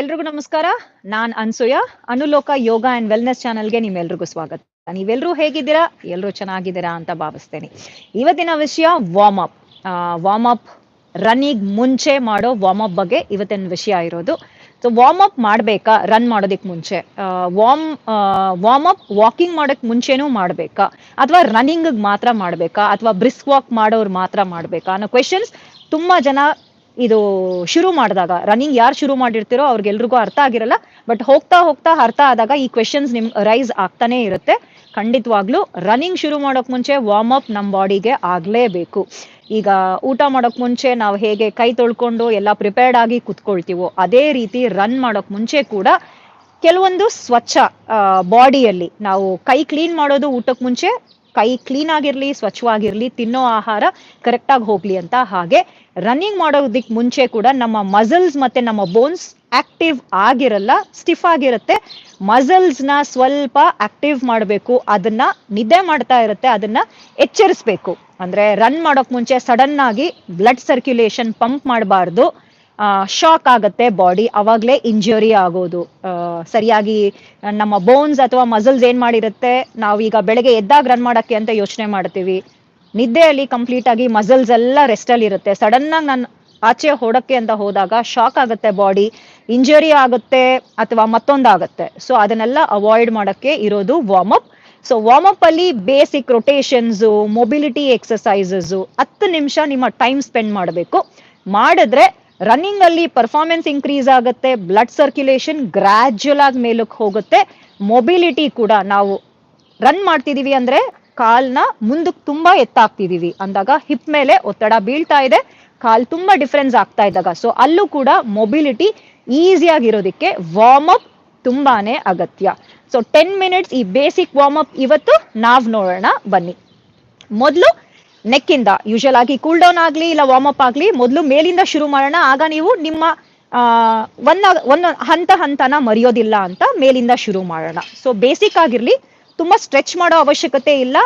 ಎಲ್ರಿಗೂ ನಮಸ್ಕಾರ. ನಾನ್ ಅನ್ಸೂಯ, ಅನುಲೋಕ ಯೋಗ ಅಂಡ್ ವೆಲ್ನೆಸ್ ಚಾನಲ್ಗೆ ನಿಮ್ಮೆಲ್ರಿಗೂ ಸ್ವಾಗತ. ನೀವೆಲ್ರೂ ಹೇಗಿದ್ದೀರಾ? ಎಲ್ರೂ ಚೆನ್ನಾಗಿದ್ದೀರಾ ಅಂತ ಭಾವಿಸ್ತೇನೆ. ಇವತ್ತಿನ ವಿಷಯ warm up warm up running ಮುಂಚೆ ಮಾಡೋ ವಾರ್ಮ್ ಅಪ್ ಬಗ್ಗೆ ಇವತ್ತಿನ ವಿಷಯ ಇರೋದು. ಸೊ ವಾರ್ಮ್ ಅಪ್ ಮಾಡಬೇಕಾ? ರನ್ ಮಾಡೋದಕ್ಕೆ ಮುಂಚೆ. ವಾರ್ಮ್ ವಾರ್ಮ್ ಅಪ್ ವಾಕಿಂಗ್ ಮಾಡೋಕ್ಕೆ ಮುಂಚೆನೂ ಮಾಡಬೇಕಾ? ಅಥವಾ ರನ್ನಿಂಗ್ ಮಾತ್ರ ಮಾಡಬೇಕಾ? ಅಥವಾ ಬ್ರಿಸ್ಕ್ ವಾಕ್ ಮಾಡೋರು ಮಾತ್ರ ಮಾಡಬೇಕಾ? ಅನ್ನೋ ಕ್ವೆಶನ್ಸ್ ತುಂಬಾ ಜನ ಇದು ಶುರು ಮಾಡಿದಾಗ ರನ್ನಿಂಗ್ ಯಾರು ಶುರು ಮಾಡಿರ್ತೀರೋ ಅವ್ರಿಗೆಲ್ರಿಗೂ ಅರ್ಥ ಆಗಿರಲ್ಲ. ಬಟ್ ಹೋಗ್ತಾ ಹೋಗ್ತಾ ಅರ್ಥ ಆದಾಗ ಈ ಕ್ವೆಶನ್ಸ್ ನಿಮ್ ರೈಸ್ ಆಗ್ತಾನೆ ಇರುತ್ತೆ. ಖಂಡಿತವಾಗ್ಲೂ ರನ್ನಿಂಗ್ ಶುರು ಮಾಡೋಕ್ ಮುಂಚೆ ವಾರ್ಮ್ ಅಪ್ ನಮ್ಮ ಬಾಡಿಗೆ ಆಗ್ಲೇಬೇಕು. ಈಗ ಊಟ ಮಾಡೋಕ್ ಮುಂಚೆ ನಾವು ಹೇಗೆ ಕೈ ತೊಳ್ಕೊಂಡು ಎಲ್ಲ ಪ್ರಿಪೇರ್ಡ್ ಆಗಿ ಕುತ್ಕೊಳ್ತೀವೋ, ಅದೇ ರೀತಿ ರನ್ ಮಾಡೋಕ್ ಮುಂಚೆ ಕೂಡ ಕೆಲವೊಂದು ಸ್ವಚ್ಛ ಬಾಡಿಯಲ್ಲಿ ನಾವು ಕೈ ಕ್ಲೀನ್ ಮಾಡೋದು ಊಟಕ್ಕೆ ಮುಂಚೆ ಕೈ ಕ್ಲೀನ್ ಆಗಿರ್ಲಿ, ಸ್ವಚ್ಛವಾಗಿರ್ಲಿ, ತಿನ್ನೋ ಆಹಾರ ಕರೆಕ್ಟಾಗಿ ಹೋಗ್ಲಿ ಅಂತ ಹಾಗೆ ರನ್ನಿಂಗ್ ಮಾಡೋದಕ್ಕೆ ಮುಂಚೆ ಕೂಡ ನಮ್ಮ ಮಸಲ್ಸ್ ಮತ್ತೆ ನಮ್ಮ ಬೋನ್ಸ್ ಆಕ್ಟಿವ್ ಆಗಿರಲ್ಲ ಸ್ಟಿಫ್ ಆಗಿರುತ್ತೆ. ಮಸಲ್ಸ್ನ ಸ್ವಲ್ಪ ಆಕ್ಟಿವ್ ಮಾಡಬೇಕು, ಅದನ್ನ ನಿದ್ದೆ ಮಾಡ್ತಾ ಇರುತ್ತೆ, ಅದನ್ನ ಎಚ್ಚರಿಸ್ಬೇಕು. ಅಂದ್ರೆ ರನ್ ಮಾಡೋಕ್ ಮುಂಚೆ ಸಡನ್ ಆಗಿ ಬ್ಲಡ್ ಸರ್ಕ್ಯುಲೇಷನ್ ಪಂಪ್ ಮಾಡಬಾರ್ದು. ಶಾಕ್ ಆಗುತ್ತೆ ಬಾಡಿ ಅವಾಗಲೇ ಇಂಜುರಿ ಆಗೋದು. ಸರಿಯಾಗಿ ನಮ್ಮ ಬೋನ್ಸ್ ಅಥವಾ ಮಸಲ್ಸ್ ಏನ್ ಮಾಡಿರುತ್ತೆ? ನಾವೀಗ ಬೆಳಗ್ಗೆ ಎದ್ದಾಗ ರನ್ ಮಾಡಕ್ಕೆ ಅಂತ ಯೋಚನೆ ಮಾಡ್ತೀವಿ. ನಿದ್ದೆಯಲ್ಲಿ ಕಂಪ್ಲೀಟ್ ಆಗಿ ಮಸಲ್ಸ್ ಎಲ್ಲ ರೆಸ್ಟ್ ಅಲ್ಲಿ ಇರುತ್ತೆ. ಸಡನ್ ಆಗಿ ನಾನು ಆಚೆ ಹೊಡಕ್ಕೆ ಅಂತ ಹೋದಾಗ ಶಾಕ್ ಆಗುತ್ತೆ ಬಾಡಿ ಇಂಜುರಿ ಆಗುತ್ತೆ ಅಥವಾ ಮತ್ತೊಂದಾಗುತ್ತೆ. ಸೊ ಅದನ್ನೆಲ್ಲ ಅವಾಯ್ಡ್ ಮಾಡೋಕ್ಕೆ ಇರೋದು warm up so warm up ಅಲ್ಲಿ ಬೇಸಿಕ್ ರೊಟೇಷನ್ಸ್ ಮೊಬಿಲಿಟಿ ಎಕ್ಸಸೈಸಸ್ ಹತ್ತು ನಿಮಿಷ ನಿಮ್ಮ ಟೈಮ್ ಸ್ಪೆಂಡ್ ಮಾಡಬೇಕು. ಮಾಡಿದ್ರೆ ರನ್ನಿಂಗ್ ಅಲ್ಲಿ ಪರ್ಫಾರ್ಮೆನ್ಸ್ ಇನ್ಕ್ರೀಸ್ ಆಗುತ್ತೆ ಬ್ಲಡ್ ಸರ್ಕ್ಯುಲೇಷನ್ ಗ್ರಾಜುಯಲ್ ಆಗಿ ಮೇಲಕ್ಕೆ ಹೋಗುತ್ತೆ. ಮೊಬಿಲಿಟಿ ಕೂಡ ನಾವು ರನ್ ಮಾಡ್ತಿದೀವಿ ಅಂದ್ರೆ ಕಾಲ್ನ ಮುಂದಕ್ಕೆ ತುಂಬಾ ಎತ್ತಾಗ್ತಿದ್ದೀವಿ ಅಂದಾಗ ಹಿಪ್ ಮೇಲೆ ಒತ್ತಡ ಬೀಳ್ತಾ ಇದೆ, ಕಾಲ್ ತುಂಬಾ ಡಿಫ್ರೆನ್ಸ್ ಆಗ್ತಾ ಇದ್ದಾಗ. ಸೊ ಅಲ್ಲೂ ಕೂಡ ಮೊಬಿಲಿಟಿ ಈಸಿಯಾಗಿರೋದಕ್ಕೆ ವಾರ್ಮ್ ಅಪ್ ತುಂಬಾನೇ ಅಗತ್ಯ. ಸೊ ಟೆನ್ ಮಿನಿಟ್ಸ್ ಈ ಬೇಸಿಕ್ ವಾರ್ಮ್ ಅಪ್ ಇವತ್ತು ನಾವು ನೋಡೋಣ ಬನ್ನಿ. ಮೊದಲು ನೆಕ್ಕಿಂದ. ಯೂಶಲ್ ಆಗಿ ಕೂಲ್ ಡೌನ್ ಆಗ್ಲಿ ಇಲ್ಲ ವಾರ್ಮ್ ಅಪ್ ಆಗ್ಲಿ ಮೊದಲು ಮೇಲಿಂದ ಶುರು ಮಾಡೋಣ. ಆಗ ನೀವು ನಿಮ್ಮ ಒಂದ, ಒಂದು ಹಂತ ಹಂತನ ಮರೆಯೋದಿಲ್ಲ ಅಂತ ಮೇಲಿಂದ ಶುರು ಮಾಡೋಣ. ಸೊ ಬೇಸಿಕ್ ಆಗಿರಲಿ, ತುಂಬ ಸ್ಟ್ರೆಚ್ ಮಾಡೋ ಅವಶ್ಯಕತೆ ಇಲ್ಲ.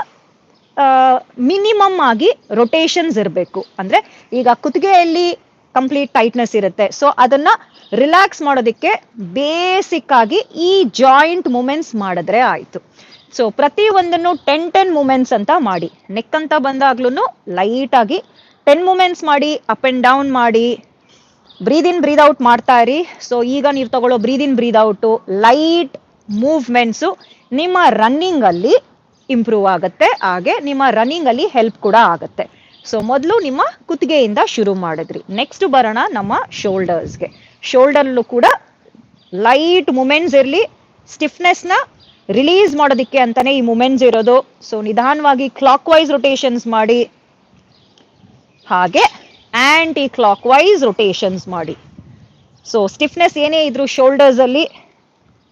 ಮಿನಿಮಮ್ ಆಗಿ ರೊಟೇಷನ್ಸ್ ಇರಬೇಕು. ಅಂದರೆ ಈಗ ಕುತ್ತಿಗೆಯಲ್ಲಿ ಕಂಪ್ಲೀಟ್ ಟೈಟ್ನೆಸ್ ಇರುತ್ತೆ. ಸೊ ಅದನ್ನ ರಿಲ್ಯಾಕ್ಸ್ ಮಾಡೋದಕ್ಕೆ ಬೇಸಿಕ್ ಆಗಿ ಈ ಜಾಯಿಂಟ್ ಮೂಮೆಂಟ್ಸ್ ಮಾಡಿದ್ರೆ ಆಯ್ತು. ಸೊ ಪ್ರತಿ ಒಂದನ್ನು ಟೆನ್ ಟೆನ್ ಮೂಮೆಂಟ್ಸ್ ಅಂತ ಮಾಡಿ. ನೆಕ್ ಅಂತ ಬಂದಾಗ್ಲೂ ಲೈಟ್ ಆಗಿ ಟೆನ್ ಮೂಮೆಂಟ್ಸ್ ಮಾಡಿ ಅಪ್ ಅಂಡ್ ಡೌನ್ ಮಾಡಿ. ಬ್ರೀದ್ ಇನ್ ಬ್ರೀದ್ ಔಟ್ ಮಾಡ್ತಾ ಇರಿ. ಸೊ ಈಗ ನೀವು ತಗೊಳ್ಳೋ breathe in breathe out light movements ನಿಮ್ಮ ರನ್ನಿಂಗ್ ಅಲ್ಲಿ ಇಂಪ್ರೂವ್ ಆಗುತ್ತೆ. ಹಾಗೆ ನಿಮ್ಮ ರನ್ನಿಂಗ್ ಅಲ್ಲಿ ಹೆಲ್ಪ್ ಕೂಡ ಆಗುತ್ತೆ. ಸೊ ಮೊದಲು ನಿಮ್ಮ ಕುತ್ತಿಗೆಯಿಂದ ಶುರು ಮಾಡಿದ್ರಿ. ನೆಕ್ಸ್ಟ್ ಬರೋಣ ನಮ್ಮ ಶೋಲ್ಡರ್ಸ್ಗೆ ಶೋಲ್ಡರ್ಲು ಕೂಡ ಲೈಟ್ ಮೂಮೆಂಟ್ಸ್ ಇರಲಿ ಸ್ಟಿಫ್ನೆಸ್ನ ರಿಲೀಸ್ ಮಾಡೋದಕ್ಕೆ ಅಂತಾನೆ ಈ ಮೂಮೆಂಟ್ಸ್ ಇರೋದು. ಸೊ ನಿಧಾನವಾಗಿ ಕ್ಲಾಕ್ ವೈಸ್ ರೊಟೇಷನ್ಸ್ ಮಾಡಿ. ಹಾಗೆ ಆಂಟಿ ಕ್ಲಾಕ್ ವೈಸ್ ರೊಟೇಷನ್ಸ್ ಮಾಡಿ. ಸೊ ಸ್ಟಿಫ್ನೆಸ್ ಏನೇ ಇದ್ರು ಶೋಲ್ಡರ್ಸ್ ಅಲ್ಲಿ,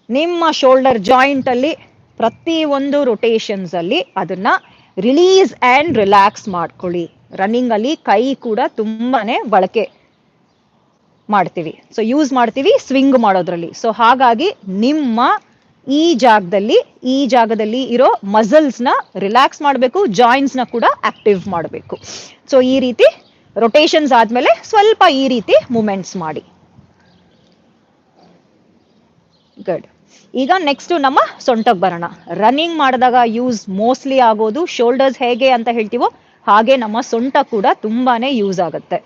ನಿಮ್ಮ ಶೋಲ್ಡರ್ ಜಾಯಿಂಟ್ ಅಲ್ಲಿ, ಪ್ರತಿ ಒಂದು ರೊಟೇಷನ್ಸ್ ಅಲ್ಲಿ ಅದನ್ನ ರಿಲೀಸ್ ಅಂಡ್ ರಿಲ್ಯಾಕ್ಸ್ ಮಾಡ್ಕೊಳ್ಳಿ. ರನ್ನಿಂಗ್ ಅಲ್ಲಿ ಕೈ ಕೂಡ ತುಂಬಾನೇ ಬಳಕೆ ಮಾಡ್ತೀವಿ. ಸೊ ಯೂಸ್ ಮಾಡ್ತೀವಿ ಸ್ವಿಂಗ್ ಮಾಡೋದ್ರಲ್ಲಿ. ಸೊ ಹಾಗಾಗಿ ನಿಮ್ಮ ಈ ಜಾಗದಲ್ಲಿ ಈ ಜಾಗದಲ್ಲಿ ಇರೋ ಮಸಲ್ಸ್ನ ರಿಲ್ಯಾಕ್ಸ್ ಮಾಡಬೇಕು ಜಾಯಿಂಟ್ಸ್ನ ಕೂಡ ಆಕ್ಟಿವ್ ಮಾಡಬೇಕು. ಸೊ ಈ ರೀತಿ ರೊಟೇಷನ್ಸ್ ಆದ್ಮೇಲೆ ಸ್ವಲ್ಪ ಈ ರೀತಿ ಮೂಮೆಂಟ್ಸ್ ಮಾಡಿ. ಗುಡ್ ಈಗ ನೆಕ್ಸ್ಟ್ ನಮ್ಮ ಸೊಂಟಕ್ಕೆ ಬರೋಣ. ರನ್ನಿಂಗ್ ಮಾಡಿದಾಗ ಯೂಸ್ ಮೋಸ್ಟ್ಲಿ ಆಗೋದು ಶೋಲ್ಡರ್ಸ್ ಹೇಗೆ ಅಂತ ಹೇಳ್ತೀವೋ ಹಾಗೆ ನಮ್ಮ ಸೊಂಟ ಕೂಡ ತುಂಬಾನೇ ಯೂಸ್ ಆಗುತ್ತೆ.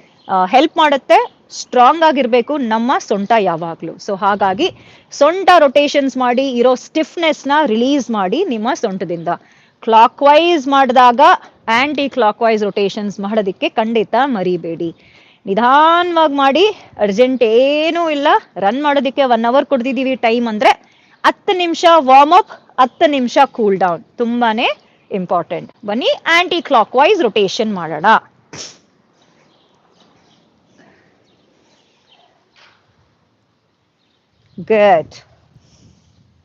ಹೆಲ್ಪ್ ಮಾಡುತ್ತೆ ಸ್ಟ್ರಾಂಗ್ ಆಗಿರ್ಬೇಕು, ನಮ್ಮ ಸೊಂಟ ಯಾವಾಗಲೂ. ಸೊ ಹಾಗಾಗಿ ಸೊಂಟ ರೊಟೇಷನ್ಸ್ ಮಾಡಿ, ಇರೋ ಸ್ಟಿಫ್ನೆಸ್ನ ರಿಲೀಸ್ ಮಾಡಿ ನಿಮ್ಮ ಸೊಂಟದಿಂದ. ಕ್ಲಾಕ್ ವೈಸ್ ಮಾಡಿದಾಗ ಆಂಟಿ ಕ್ಲಾಕ್ ವೈಸ್ ರೊಟೇಷನ್ಸ್ ಮಾಡೋದಕ್ಕೆ ಖಂಡಿತ ಮರಿಬೇಡಿ. ನಿಧಾನವಾಗಿ ಮಾಡಿ ಅರ್ಜೆಂಟ್ ಏನೂ ಇಲ್ಲ ರನ್ ಮಾಡೋದಕ್ಕೆ ಒನ್ ಅವರ್ ಕೊಡ್ತಿದ್ದೀವಿ ಟೈಮ್ ಅಂದ್ರೆ ಹತ್ತು ನಿಮಿಷ ವಾರ್ಮ್ ಅಪ್ ಹತ್ತು ನಿಮಿಷ ಕೂಲ್ ಡೌನ್ ತುಂಬಾನೇ ಇಂಪಾರ್ಟೆಂಟ್ ಬನ್ನಿ ಆಂಟಿ ಕ್ಲಾಕ್ ವೈಸ್ ರೊಟೇಷನ್ ಮಾಡೋಣ. ಗುಡ್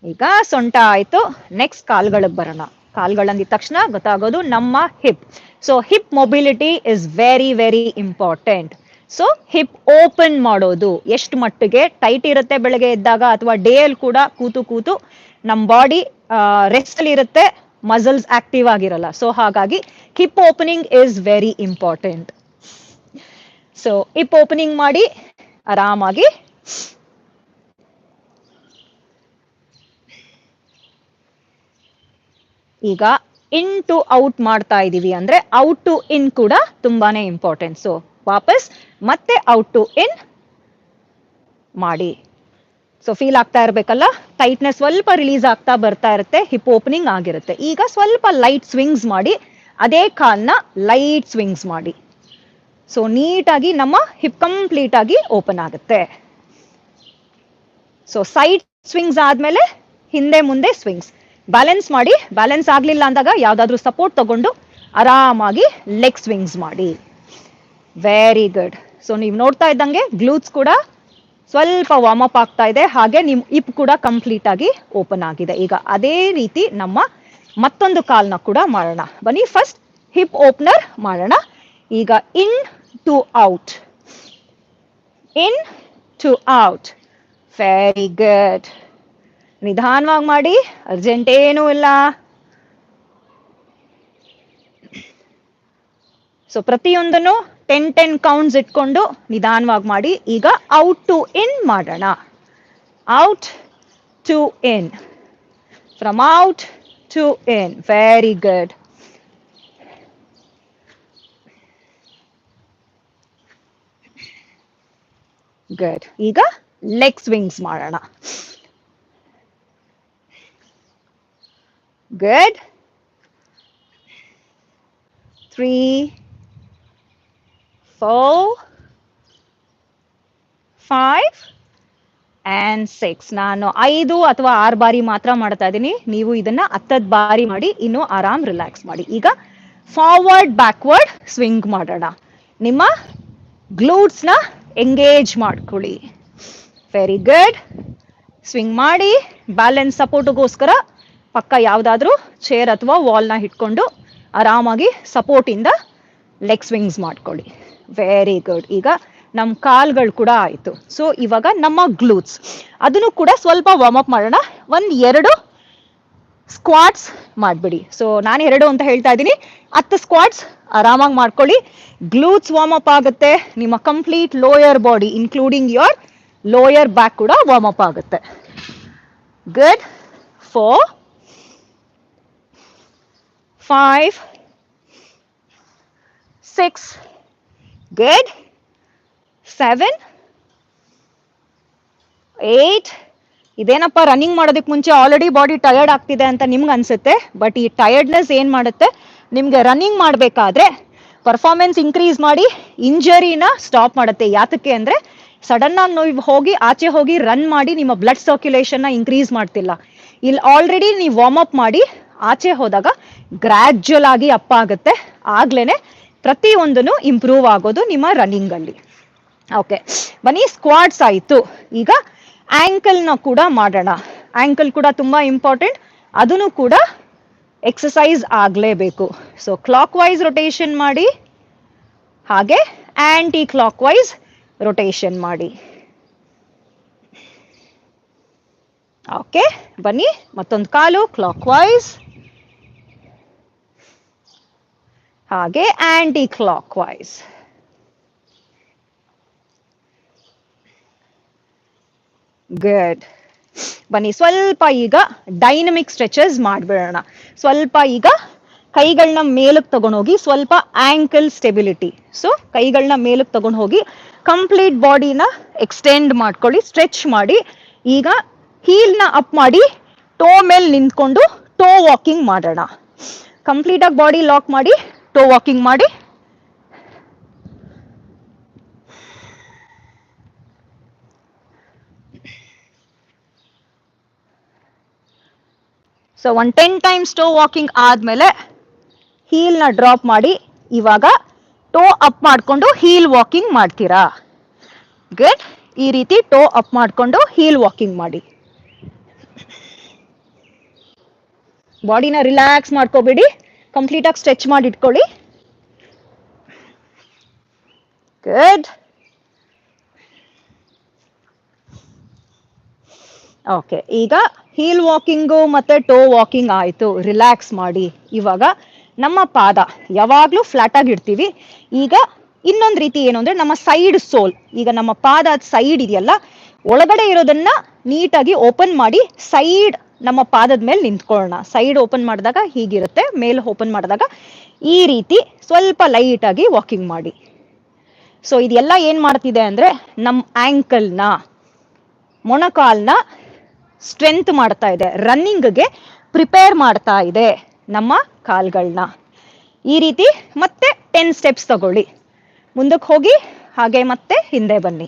ಈಗ ಸೊಂಟ ಆಯ್ತು. ನೆಕ್ಸ್ಟ್ ಕಾಲ್ಗಳಿಗೆ ಬರೋಣ. ಕಾಲ್ಗಳಂದಿದ ತಕ್ಷಣ ಗೊತ್ತಾಗೋದು ನಮ್ಮ hip so hip mobility is very very important so hip open ಮಾಡೋದು ಎಷ್ಟು ಮಟ್ಟಿಗೆ? ಟೈಟ್ ಇರುತ್ತೆ ಬೆಳಗ್ಗೆ ಎದ್ದಾಗ ಅಥವಾ ಡೇ ಅಲ್ಲಿ ಕೂಡ ಕೂತು ಕೂತು ನಮ್ಮ ಬಾಡಿ ರೆಸ್ಟ್ ಅಲ್ಲಿ ಇರುತ್ತೆ ಮಸಲ್ಸ್ ಆಕ್ಟಿವ್ ಆಗಿರಲ್ಲ. ಸೊ ಹಾಗಾಗಿ hip opening is very important so hip opening ಮಾಡಿ ಆರಾಮಾಗಿ ಈಗ ಇನ್ ಟು ಔಟ್ ಮಾಡ್ತಾ ಇದೀವಿ ಅಂದ್ರೆ ಔಟ್ ಟು ಇನ್ ಕೂಡ ತುಂಬಾನೇ ಇಂಪಾರ್ಟೆಂಟ್ ಸೊ ವಾಪಸ್ ಮತ್ತೆ ಔಟ್ ಟು ಇನ್ ಮಾಡಿ. ಸೊ ಫೀಲ್ ಆಗ್ತಾ ಇರ್ಬೇಕಲ್ಲ? ಟೈಟ್ನೆಸ್ ಸ್ವಲ್ಪ ರಿಲೀಸ್ ಆಗ್ತಾ ಬರ್ತಾ ಇರುತ್ತೆ ಹಿಪ್ ಓಪನಿಂಗ್ ಆಗಿರುತ್ತೆ. ಈಗ ಸ್ವಲ್ಪ ಲೈಟ್ ಸ್ವಿಂಗ್ಸ್ ಮಾಡಿ, ಅದೇ ಕಾಲ್ನ ಲೈಟ್ ಸ್ವಿಂಗ್ಸ್ ಮಾಡಿ. ಸೊ ನೀಟಾಗಿ ನಮ್ಮ ಹಿಪ್ ಕಂಪ್ಲೀಟ್ ಆಗಿ ಓಪನ್ ಆಗುತ್ತೆ. ಸೊ ಸೈಡ್ ಸ್ವಿಂಗ್ಸ್ ಆದ್ಮೇಲೆ ಹಿಂದೆ ಮುಂದೆ ಸ್ವಿಂಗ್ಸ್ ಬ್ಯಾಲೆನ್ಸ್ ಮಾಡಿ ಬ್ಯಾಲೆನ್ಸ್ ಆಗಲಿಲ್ಲ ಅಂದಾಗ ಯಾವುದಾದ್ರೂ ಸಪೋರ್ಟ್ ತಗೊಂಡು ಆರಾಮಾಗಿ ಲೆಗ್ ಸ್ವಿಂಗ್ಸ್ ಮಾಡಿ. ವೆರಿ ಗುಡ್ ಸೊ ನೀವು ನೋಡ್ತಾ ಇದ್ದಂಗೆ ಗ್ಲೂಟ್ಸ್ ಕೂಡ ಸ್ವಲ್ಪ ವಾರ್ಮ್ ಅಪ್ ಆಗ್ತಾ ಇದೆ. ಹಾಗೆ ನಿಮ್ ಇಪ್ ಕೂಡ ಕಂಪ್ಲೀಟ್ ಆಗಿ ಓಪನ್ ಆಗಿದೆ. ಈಗ ಅದೇ ರೀತಿ ನಮ್ಮ ಮತ್ತೊಂದು ಕಾಲ್ನ ಕೂಡ ಮಾಡೋಣ. ಬನ್ನಿ ಫಸ್ಟ್ ಹಿಪ್ ಓಪನರ್ ಮಾಡೋಣ. ಈಗ in to out in to out very good ನಿಧಾನವಾಗಿ ಮಾಡಿ ಅರ್ಜೆಂಟ್ ಏನೂ ಇಲ್ಲ. ಸೊ ಪ್ರತಿಯೊಂದನ್ನು ಟೆನ್ ಟೆನ್ ಕೌಂಟ್ಸ್ ಇಟ್ಕೊಂಡು ನಿಧಾನವಾಗಿ ಮಾಡಿ, ಈಗ ಔಟ್ ಟು ಇನ್ ಮಾಡೋಣ. Out to in from out to in very good good ಈಗ ಲೆಗ್ ಸ್ವಿಂಗ್ಸ್ ಮಾಡೋಣ. Good three four five and six ನಾನು ಐದು ಅಥವಾ ಆರು ಬಾರಿ ಮಾತ್ರ ಮಾಡ್ತಾ ಇದ್ದೀನಿ. ನೀವು ಇದನ್ನ ಹತ್ತತ್ತು ಬಾರಿ ಮಾಡಿ, ಇನ್ನು ಆರಾಮ್ ರಿಲ್ಯಾಕ್ಸ್ ಮಾಡಿ. ಈಗ ಫಾರ್ವರ್ಡ್ ಬ್ಯಾಕ್ವರ್ಡ್ ಸ್ವಿಂಗ್ ಮಾಡೋಣ. ನಿಮ್ಮ ಗ್ಲೂಟ್ಸ್ನ ಎಂಗೇಜ್ ಮಾಡ್ಕೊಳ್ಳಿ. ವೆರಿ ಗುಡ್ ಸ್ವಿಂಗ್ ಮಾಡಿ ಬ್ಯಾಲೆನ್ಸ್ ಸಪೋರ್ಟ್ಗೋಸ್ಕರ ಪಕ್ಕ ಯಾವುದಾದ್ರೂ ಚೇರ್ ಅಥವಾ ವಾಲ್ನ ಹಿಡ್ಕೊಂಡು ಆರಾಮಾಗಿ ಸಪೋರ್ಟಿಂದ ಲೆಗ್ ಸ್ವಿಂಗ್ಸ್ ಮಾಡ್ಕೊಳ್ಳಿ. ವೆರಿ ಗುಡ್ ಈಗ ನಮ್ಮ ಕಾಲ್ಗಳು ಕೂಡ ಆಯಿತು. ಸೊ ಇವಾಗ ನಮ್ಮ ಗ್ಲೂಟ್ಸ್ ಅದನ್ನು ಕೂಡ ಸ್ವಲ್ಪ ವಾರ್ಮ್ ಅಪ್ ಮಾಡೋಣ. ಒಂದು ಎರಡು ಸ್ಕ್ವಾಟ್ಸ್ ಮಾಡಿಬಿಡಿ. ಸೊ ನಾನು ಎರಡು ಅಂತ ಹೇಳ್ತಾ ಇದ್ದೀನಿ. ಹತ್ತು ಸ್ಕ್ವಾಟ್ಸ್ ಆರಾಮಾಗಿ ಮಾಡ್ಕೊಳ್ಳಿ. ಗ್ಲೂಟ್ಸ್ ವಾರ್ಮ್ ಅಪ್ ಆಗುತ್ತೆ. ನಿಮ್ಮ complete lower body including your lower back ಕೂಡ ವಾರ್ಮ್ ಅಪ್ ಆಗುತ್ತೆ. Good four five six, good, seven, eight ಇದೇನಪ್ಪ ರನ್ನಿಂಗ್ ಮಾಡೋದಕ್ಕೆ ಮುಂಚೆ ಆಲ್ರೆಡಿ ಬಾಡಿ ಟಯರ್ಡ್ ಆಗ್ತಿದೆ ಅಂತ ನಿಮ್ಗೆ ಅನ್ಸುತ್ತೆ ಬಟ್ ಈ ಟಯರ್ಡ್ನೆಸ್ ಏನು ಮಾಡುತ್ತೆ? ನಿಮಗೆ ರನ್ನಿಂಗ್ ಮಾಡಬೇಕಾದ್ರೆ ಪರ್ಫಾರ್ಮೆನ್ಸ್ ಇನ್ಕ್ರೀಸ್ ಮಾಡಿ ಇಂಜರಿನ ಸ್ಟಾಪ್ ಮಾಡುತ್ತೆ. ಯಾತಕ್ಕೆ ಅಂದರೆ ಸಡನ್ ಆಗಿ ನೀವು ಹೋಗಿ ಆಚೆ ಹೋಗಿ ರನ್ ಮಾಡಿ ನಿಮ್ಮ ಬ್ಲಡ್ ಸರ್ಕ್ಯುಲೇಷನ್ನ ಇನ್ಕ್ರೀಸ್ ಮಾಡ್ತಿಲ್ಲ. ಇಲ್ಲಿ ಆಲ್ರೆಡಿ ನೀವು ವಾರ್ಮ್ ಅಪ್ ಮಾಡಿ ಆಚೆ ಹೋದಾಗ ಗ್ರ್ಯಾಜುವಲ್ ಆಗಿ ಅಪ್ ಆಗುತ್ತೆ. ಆಗ್ಲೇನೆ ಪ್ರತಿಯೊಂದನ್ನು ಇಂಪ್ರೂವ್ ಆಗೋದು ನಿಮ್ಮ ರನ್ನಿಂಗಲ್ಲಿ ಓಕೆ ಬನ್ನಿ ಸ್ಕ್ವಾಡ್ಸ್ ಆಯಿತು. ಈಗ ಆ್ಯಂಕಲ್ನ ಕೂಡ ಮಾಡೋಣ. ಆಂಕಲ್ ಕೂಡ ತುಂಬ ಇಂಪಾರ್ಟೆಂಟ್ ಅದನ್ನು ಕೂಡ ಎಕ್ಸಸೈಸ್ ಆಗಲೇಬೇಕು. ಸೊ ಕ್ಲಾಕ್ ವೈಸ್ ರೊಟೇಷನ್ ಮಾಡಿ. ಹಾಗೆ ಆ್ಯಂಟಿ ಕ್ಲಾಕ್ ವೈಸ್ ರೊಟೇಷನ್ ಮಾಡಿ. ಓಕೆ ಬನ್ನಿ, ಮತ್ತೊಂದು ಕಾಲು ಕ್ಲಾಕ್ ವೈಸ್ ಹಾಗೆ ಆಂಟಿ ಕ್ಲಾಕ್ ವೈಸ್ ಗುಡ್ ಬನ್ನಿ, ಸ್ವಲ್ಪ ಈಗ ಡೈನಮಿಕ್ ಸ್ಟ್ರೆಚಸ್ ಮಾಡ್ಬಿಡೋಣ. ಸ್ವಲ್ಪ ಈಗ ಕೈಗಳನ್ನ ಮೇಲಕ್ಕೆ ತಗೊಂಡೋಗಿ ಸ್ವಲ್ಪ ಆಂಕಲ್ ಸ್ಟೆಬಿಲಿಟಿ ಸೊ ಕೈಗಳನ್ನ ಮೇಲಕ್ಕೆ ತಗೊಂಡು ಹೋಗಿ ಕಂಪ್ಲೀಟ್ ಬಾಡಿನ ಎಕ್ಸ್ಟೆಂಡ್ ಮಾಡ್ಕೊಳ್ಳಿ ಸ್ಟ್ರೆಚ್ ಮಾಡಿ. ಈಗ ಹೀಲ್ನ ಅಪ್ ಮಾಡಿ ಟೋ ಮೇಲೆ ನಿಂತ್ಕೊಂಡು ಟೋ ವಾಕಿಂಗ್ ಮಾಡೋಣ. ಕಂಪ್ಲೀಟಾಗಿ ಬಾಡಿ ಲಾಕ್ ಮಾಡಿ ಟೋ ವಾಕಿಂಗ್ ಮಾಡಿ. So one ten times toe walking ಆದ್ಮೇಲೆ ಹೀಲ್ನ ಡ್ರಾಪ್ ಮಾಡಿ. ಇವಾಗ ಟೋ ಅಪ್ ಮಾಡಿಕೊಂಡು ಹೀಲ್ ವಾಕಿಂಗ್ ಮಾಡ್ತೀರಾ? ಗುಡ್ ಈ ರೀತಿ ಟೋ ಅಪ್ ಮಾಡಿಕೊಂಡು ಹೀಲ್ ವಾಕಿಂಗ್ ಮಾಡಿ. ಬಾಡಿನ ರಿಲ್ಯಾಕ್ಸ್ ಮಾಡ್ಕೋಬೇಡಿ. ಕಂಪ್ಲೀಟ್ ಆಗಿ ಸ್ಟ್ರೆಚ್ ಮಾಡಿ ಇಟ್ಕೊಳ್ಳಿ. ಗುಡ್ ಓಕೆ ಈಗ ಹೀಲ್ ವಾಕಿಂಗು ಮತ್ತೆ ಟೋ ವಾಕಿಂಗ್ ಆಯಿತು. ರಿಲ್ಯಾಕ್ಸ್ ಮಾಡಿ. ಇವಾಗ ನಮ್ಮ ಪಾದ ಯಾವಾಗಲೂ ಫ್ಲಾಟ್ ಆಗಿ ಇಡ್ತೀವಿ. ಈಗ ಇನ್ನೊಂದು ರೀತಿ ಏನು ಅಂದ್ರೆ ನಮ್ಮ ಸೈಡ್ ಸೋಲ್ ಈಗ ನಮ್ಮ ಪಾದ ಸೈಡ್ ಇದೆಯಲ್ಲ, ಒಳಗಡೆ ಇರೋದನ್ನ ನೀಟಾಗಿ ಓಪನ್ ಮಾಡಿ ಸೈಡ್ ನಮ್ಮ ಪಾದದ ಮೇಲೆ ನಿಂತ್ಕೊಳ್ಳೋಣ. ಸೈಡ್ ಓಪನ್ ಮಾಡಿದಾಗ ಹೀಗಿರುತ್ತೆ. ಮೇಲೆ ಓಪನ್ ಮಾಡಿದಾಗ ಈ ರೀತಿ ಸ್ವಲ್ಪ ಲೈಟ್ ಆಗಿ ವಾಕಿಂಗ್ ಮಾಡಿ. ಸೊ ಇದೆಲ್ಲ ಏನ್ ಮಾಡ್ತಿದೆ ಅಂದ್ರೆ ನಮ್ಮ ಆಂಕಲ್ನ ಮೊಣಕಾಲ್ನ ಸ್ಟ್ರೆಂತ್ ಮಾಡ್ತಾ ಇದೆ. ರನ್ನಿಂಗ್ಗೆ ಪ್ರಿಪೇರ್ ಮಾಡ್ತಾ ಇದೆ ನಮ್ಮ ಕಾಲ್ಗಳನ್ನ ಈ ರೀತಿ ಮತ್ತೆ ಟೆನ್ ಸ್ಟೆಪ್ಸ್ ತಗೊಳ್ಳಿ. ಮುಂದಕ್ಕೆ ಹೋಗಿ, ಹಾಗೆ ಮತ್ತೆ ಹಿಂದೆ ಬನ್ನಿ.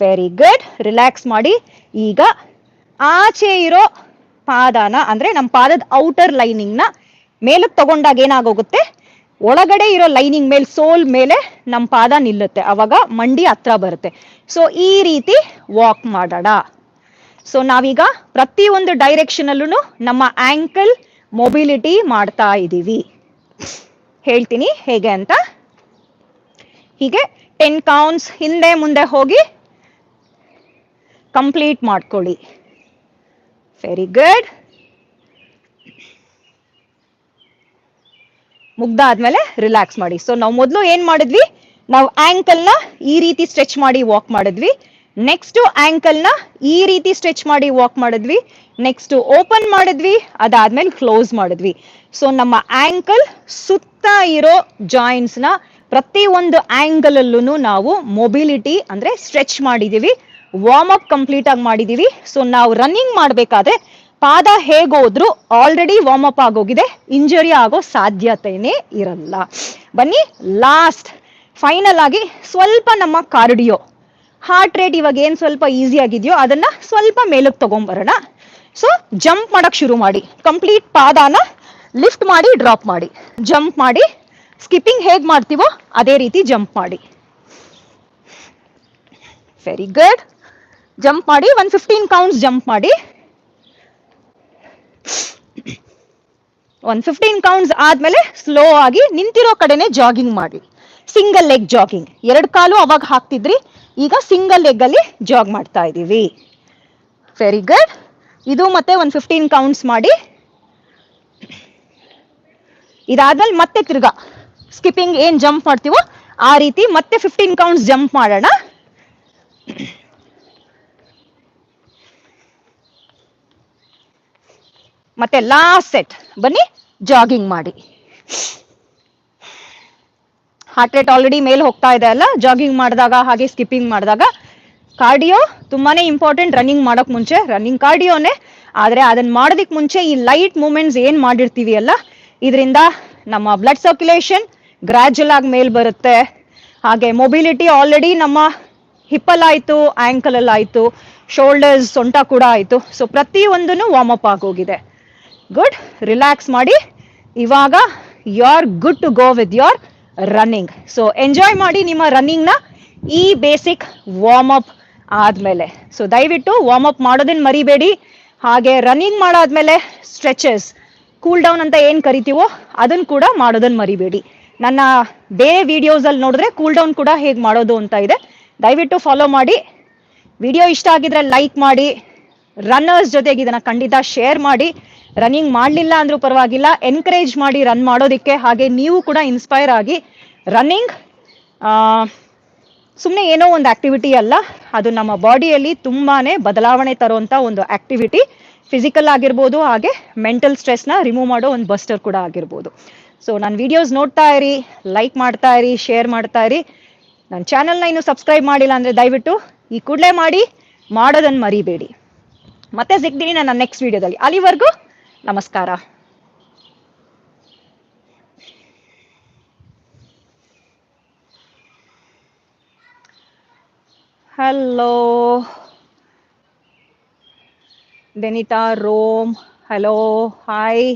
ವೆರಿ ಗುಡ್ ರಿಲ್ಯಾಕ್ಸ್ ಮಾಡಿ. ಈಗ ಆಚೆ ಇರೋ ಪಾದನ, ಅಂದ್ರೆ ನಮ್ಮ ಪಾದದ ಔಟರ್ ಲೈನಿಂಗ್ನ ಮೇಲಕ್ಕೆ ತಗೊಂಡಾಗ ಏನಾಗೋಗುತ್ತೆ? ಒಳಗಡೆ ಇರೋ ಲೈನಿಂಗ್ ಮೇಲೆ, ಸೋಲ್ ಮೇಲೆ ನಮ್ಮ ಪಾದ ನಿಲ್ಲುತ್ತೆ. ಅವಾಗ ಮಂಡಿ ಹತ್ರ ಬರುತ್ತೆ. ಸೊ ಈ ರೀತಿ ವಾಕ್ ಮಾಡೋಣ. ಸೊ ನಾವೀಗ ಪ್ರತಿ ಒಂದು ಡೈರೆಕ್ಷನ್ ಅಲ್ಲೂ ನಮ್ಮ ಆಂಕಲ್ ಮೊಬಿಲಿಟಿ ಮಾಡ್ತಾ ಇದ್ದೀವಿ ಹೇಳ್ತೀನಿ ಹೇಗೆ ಅಂತ? ಹೀಗೆ ಟೆನ್ ಕೌಂಟ್ಸ್ ಹಿಂದೆ ಮುಂದೆ ಹೋಗಿ ಕಂಪ್ಲೀಟ್ ಮಾಡ್ಕೊಳ್ಳಿ. ವೆರಿ ಗುಡ್ ಮುಗ್ದಾದ್ಮೇಲೆ ರಿಲ್ಯಾಕ್ಸ್ ಮಾಡಿ. ಸೊ ನಾವು ಮೊದಲು ಏನ್ ಮಾಡಿದ್ವಿ? ನಾವು ಆಂಕಲ್ನ ಈ ರೀತಿ ಸ್ಟ್ರೆಚ್ ಮಾಡಿ ವಾಕ್ ಮಾಡಿದ್ವಿ. ನೆಕ್ಸ್ಟ್ನ ಈ ರೀತಿ ಸ್ಟ್ರೆಚ್ ಮಾಡಿ ವಾಕ್ ಮಾಡಿದ್ವಿ. ನೆಕ್ಸ್ಟ್ ಓಪನ್ ಮಾಡಿದ್ವಿ. ಅದಾದ್ಮೇಲೆ ಕ್ಲೋಸ್ ಮಾಡಿದ್ವಿ. ಸೊ ನಮ್ಮ ಆಂಕಲ್ ಸುತ್ತ ಇರೋ ಜಾಯಿಂಟ್ಸ್ನ ಪ್ರತಿ ಒಂದು ಆಂಗಲ್ ಅಲ್ಲೂ ನಾವು ಮೊಬಿಲಿಟಿ ಅಂದ್ರೆ ಸ್ಟ್ರೆಚ್ ಮಾಡಿದೀವಿ. ವಾರ್ಮ್ ಅಪ್ ಕಂಪ್ಲೀಟ್ ಆಗಿ ಮಾಡಿದೀವಿ. ಸೊ ನಾವು ರನ್ನಿಂಗ್ ಮಾಡಬೇಕಾದ್ರೆ ಪಾದ ಹೇಗೋದ್ರು ಆಲ್ರೆಡಿ ವಾರ್ಮ್ ಆಗೋಗಿದೆ. ಇಂಜರಿ ಆಗೋ ಸಾಧ್ಯತೆನೇ ಇರಲ್ಲ. ಬನ್ನಿ ಲಾಸ್ಟ್ ಫೈನಲ್ ಆಗಿ ಸ್ವಲ್ಪ ನಮ್ಮ ಕಾರ್ಡಿಯೋ ಹಾರ್ಟ್ ರೇಟ್ ಇವಾಗ ಏನು ಸ್ವಲ್ಪ ಈಸಿ ಆಗಿದೆಯೋ ಅದನ್ನ ಸ್ವಲ್ಪ ಮೇಲಕ್ಕೆ ತಗೊಂಬರೋಣ. ಸೊ ಜಂಪ್ ಮಾಡಕ್ ಶುರು ಮಾಡಿ. ಕಂಪ್ಲೀಟ್ ಪಾದಾನ ಲಿಫ್ಟ್ ಮಾಡಿ ಡ್ರಾಪ್ ಮಾಡಿ. ಜಂಪ್ ಮಾಡಿ. ಸ್ಕಿಪ್ಪಿಂಗ್ ಹೇಗೆ ಮಾಡ್ತೀವೋ ಅದೇ ರೀತಿ ಜಂಪ್ ಮಾಡಿ. ವೆರಿ ಗುಡ್ ಜಂಪ್ ಮಾಡಿ ಒನ್ ಫಿಫ್ಟೀನ್ ಕೌಂಟ್ಸ್ ಜಂಪ್ ಮಾಡಿ. ಒಂದ್ ಫಿಫ್ಟೀನ್ ಕೌಂಟ್ಸ್ ಆದ್ಮೇಲೆ ಸ್ಲೋ ಆಗಿ ನಿಂತಿರೋ ಕಡೆನೆ ಜಾಗಿಂಗ್ ಮಾಡಿ. ಸಿಂಗಲ್ ಲೆಗ್ ಜಾಗಿಂಗ್ ಎರಡು ಕಾಲು ಅವಾಗ ಹಾಕ್ತಿದ್ರಿ, ಈಗ ಸಿಂಗಲ್ ಲೆಗ್ ಅಲ್ಲಿ ಜಾಗ್ ಮಾಡ್ತಾ ಇದೀವಿ. ವೆರಿ ಗುಡ್ ಇದು ಮತ್ತೆ ಒಂದ್ ಫಿಫ್ಟೀನ್ ಕೌಂಟ್ಸ್ ಮಾಡಿ. ಇದಾದ್ಮೇಲೆ ಮತ್ತೆ ತಿರ್ಗಾ ಸ್ಕಿಪ್ಪಿಂಗ್ ಏನ್ ಜಂಪ್ ಮಾಡ್ತೀವೋ, ಆ ರೀತಿ ಮತ್ತೆ ಫಿಫ್ಟೀನ್ ಕೌಂಟ್ಸ್ ಜಂಪ್ ಮಾಡೋಣ. ಮತ್ತೆ ಲಾಸ್ಟ್ ಸೆಟ್ ಬನ್ನಿ ಜಾಗಿಂಗ್ ಮಾಡಿ. ಹಾರ್ಟ್ ರೇಟ್ ಆಲ್ರೆಡಿ ಮೇಲೆ ಹೋಗ್ತಾ ಇದೆ ಅಲ್ಲ? ಜಾಗಿಂಗ್ ಮಾಡಿದಾಗ ಹಾಗೆ ಸ್ಕಿಪ್ಪಿಂಗ್ ಮಾಡಿದಾಗ ಕಾರ್ಡಿಯೋ ತುಂಬಾನೇ ಇಂಪಾರ್ಟೆಂಟ್ ರನ್ನಿಂಗ್ ಮಾಡೋಕ್ ಮುಂಚೆ. ರನ್ನಿಂಗ್ ಕಾರ್ಡಿಯೋನೇ ಆದ್ರೆ ಅದನ್ನ ಮಾಡೋದಕ್ ಮುಂಚೆ ಈ ಲೈಟ್ ಮೂಮೆಂಟ್ಸ್ ಏನ್ ಮಾಡಿರ್ತೀವಿ ಅಲ್ಲ? ಇದರಿಂದ ನಮ್ಮ ಬ್ಲಡ್ ಸರ್ಕ್ಯುಲೇಷನ್ ಗ್ರಾಜುಯಲ್ ಆಗಿ ಮೇಲ್ ಬರುತ್ತೆ. ಹಾಗೆ ಮೊಬಿಲಿಟಿ ಆಲ್ರೆಡಿ ನಮ್ಮ ಹಿಪ್ಪಲ್ಲಿ ಆಯ್ತು ಆಂಕಲ್ ಆಯ್ತು ಶೋಲ್ಡರ್ಸ್ ಸೊಂಟ ಕೂಡ ಆಯ್ತು. ಸೊ ಪ್ರತಿ ಒಂದನ್ನು ವಾರ್ಮ್ ಅಪ್ ಆಗೋಗಿದೆ. ಗುಡ್ ರಿಲ್ಯಾಕ್ಸ್ ಮಾಡಿ ಇವಾಗ you are good to go with your running so enjoy ಮಾಡಿ ನಿಮ್ಮ ರನ್ನಿಂಗ್ನ ಈ ಬೇಸಿಕ್ ವಾರ್ಮ್ ಅಪ್ ಆದ್ಮೇಲೆ. ಸೊ ದಯವಿಟ್ಟು ವಾರ್ಮ್ ಅಪ್ ಮಾಡೋದನ್ನ ಮರಿಬೇಡಿ. ಹಾಗೆ ರನ್ನಿಂಗ್ ಮಾಡಾದ್ಮೇಲೆ ಸ್ಟ್ರೆಚಸ್ ಕೂಲ್ ಡೌನ್ ಅಂತ ಏನ್ ಕರಿತೀವೋ ಅದನ್ನ ಕೂಡ ಮಾಡೋದನ್ನ ಮರಿಬೇಡಿ. ನನ್ನ ಬೇರೆ ವಿಡಿಯೋಸ್ ಅಲ್ಲಿ ನೋಡಿದ್ರೆ ಕೂಲ್ ಡೌನ್ ಕೂಡ ಹೇಗೆ ಮಾಡೋದು ಅಂತ ಇದೆ. ದಯವಿಟ್ಟು ಫಾಲೋ ಮಾಡಿ. ವಿಡಿಯೋ ಇಷ್ಟ ಆಗಿದ್ರೆ ಲೈಕ್ ಮಾಡಿ. ರನ್ನರ್ಸ್ ಜೊತೆಗೆ ಇದನ್ನ ಖಂಡಿತ ಶೇರ್ ಮಾಡಿ. ರನ್ನಿಂಗ್ ಮಾಡಲಿಲ್ಲ ಅಂದ್ರೂ ಪರವಾಗಿಲ್ಲ. ಎನ್ಕರೇಜ್ ಮಾಡಿ ರನ್ ಮಾಡೋದಕ್ಕೆ ಹಾಗೆ ನೀವು ಕೂಡ ಇನ್ಸ್ಪೈರ್ ಆಗಿ ರನ್ನಿಂಗ್ ಸುಮ್ಮನೆ ಏನೋ ಒಂದು ಆಕ್ಟಿವಿಟಿ ಅಲ್ಲ, ಅದು ನಮ್ಮ ಬಾಡಿಯಲ್ಲಿ ತುಂಬಾನೇ ಬದಲಾವಣೆ ತರುವಂತ ಒಂದು ಆಕ್ಟಿವಿಟಿ ಫಿಸಿಕಲ್ ಆಗಿರ್ಬೋದು, ಹಾಗೆ ಮೆಂಟಲ್ ಸ್ಟ್ರೆಸ್ನ ರಿಮೂವ್ ಮಾಡೋ ಒಂದು ಬಸ್ಟರ್ ಕೂಡ ಆಗಿರ್ಬೋದು. ಸೊ ನನ್ನ ವಿಡಿಯೋಸ್ ನೋಡ್ತಾ ಇರಿ ಲೈಕ್ ಮಾಡ್ತಾ ಇರಿ ಶೇರ್ ಮಾಡ್ತಾ ಇರಿ. ನನ್ನ ಚಾನಲ್ನ ಇನ್ನು ಸಬ್ಸ್ಕ್ರೈಬ್ ಮಾಡಿಲ್ಲ ಅಂದರೆ ದಯವಿಟ್ಟು ಈ ಕೂಡಲೇ ಮಾಡಿ ಮಾಡೋದನ್ನು ಮರಿಬೇಡಿ. ಮತ್ತೆ ಸಿಗ್ತೀನಿ ನನ್ನ ನೆಕ್ಸ್ಟ್ ವಿಡಿಯೋದಲ್ಲಿ ಅಲ್ಲಿವರೆಗೂ ನಮಸ್ಕಾರ. ಹಲೋ ಡೆನಿತಾ ರೋಮ್ ಹಲೋ ಹಾಯ್